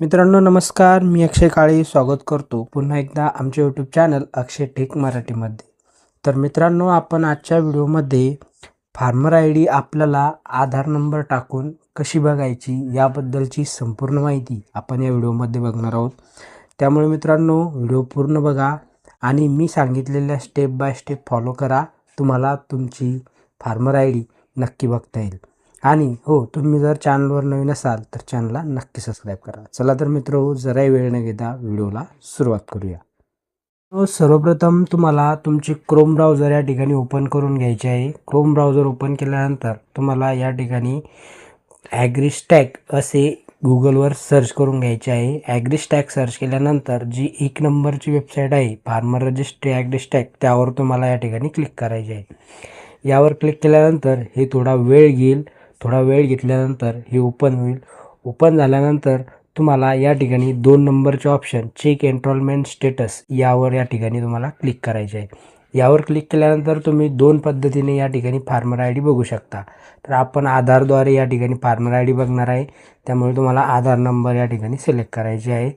मित्रांनो नमस्कार. मी अक्षय काळे स्वागत करतो पुन्हा एकदा आमच्या यूट्यूब चॅनल अक्षय टेक मराठीमध्ये. तर मित्रांनो आपण आजच्या व्हिडिओमध्ये फार्मर आय डी आपल्याला आधार नंबर टाकून कशी बघायची याबद्दलची संपूर्ण माहिती आपण या व्हिडिओमध्ये बघणार आहोत. त्यामुळे मित्रांनो व्हिडिओ पूर्ण बघा आणि मी सांगितलेल्या स्टेप बाय स्टेप फॉलो करा. तुम्हाला तुमची फार्मर आय डी नक्की बघता येईल. आणि हो तुम्ही जर चॅनलवर नवीन असाल तर चॅनलला नक्की सबस्क्राईब करा. चला तर मित्र जराही वेळ न घेता व्हिडिओला सुरुवात करूया. हो, सर्वप्रथम तुम्हाला तुमची क्रोम ब्राउझर या ठिकाणी ओपन करून घ्यायची आहे. क्रोम ब्राउझर ओपन केल्यानंतर तुम्हाला या ठिकाणी ॲग्रिस्टॅक असे गुगलवर सर्च करून घ्यायचे आहे. ॲग्रिस्टॅक सर्च केल्यानंतर जी एक नंबरची वेबसाईट आहे फार्मर रजिस्ट्री ॲग्रिस्टॅक त्यावर तुम्हाला या ठिकाणी क्लिक करायचे आहे. यावर क्लिक केल्यानंतर हे थोडा वेळ घेईल. थोडा वेळ घेतल्यानंतर हे ओपन होईल. ओपन झाल्यानंतर तुम्हाला या ठिकाणी दोन नंबरचे ऑप्शन चेक एन्ट्रॉलमेंट स्टेटस यावर या ठिकाणी तुम्हाला क्लिक करायचे आहे. यावर क्लिक केल्यानंतर तुम्ही दोन पद्धतीने या ठिकाणी फार्मर आय डी बघू शकता. तर आपण आधारद्वारे या ठिकाणी फार्मर आय डी बघणार आहे. त्यामुळे तुम्हाला आधार नंबर या ठिकाणी सिलेक्ट करायचे आहे.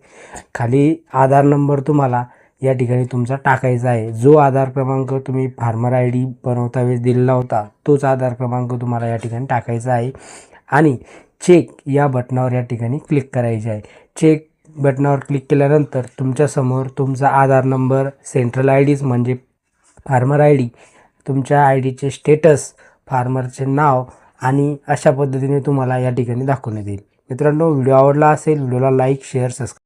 खाली आधार नंबर तुम्हाला या ठिकाणी तुमचा टाकायचा आहे. जो आधार क्रमांक तुम्ही फार्मर आय डी बनवता वेळेस दिलेला होता तोच आधार क्रमांक तुम्हाला या ठिकाणी टाकायचा आहे. आणि चेक या बटनावर या ठिकाणी क्लिक करायचे आहे. चेक बटनावर क्लिक केल्यानंतर तुमच्यासमोर तुमचा Aadhaar number central I Ds म्हणजे फार्मर आय डी तुमच्या आय डीचे स्टेटस फार्मरचे नाव आणि अशा पद्धतीने तुम्हाला या ठिकाणी दाखवण्यात येईल. मित्रांनो व्हिडिओ आवडला असेल व्हिडिओला लाईक शेअर सबस्क्राईब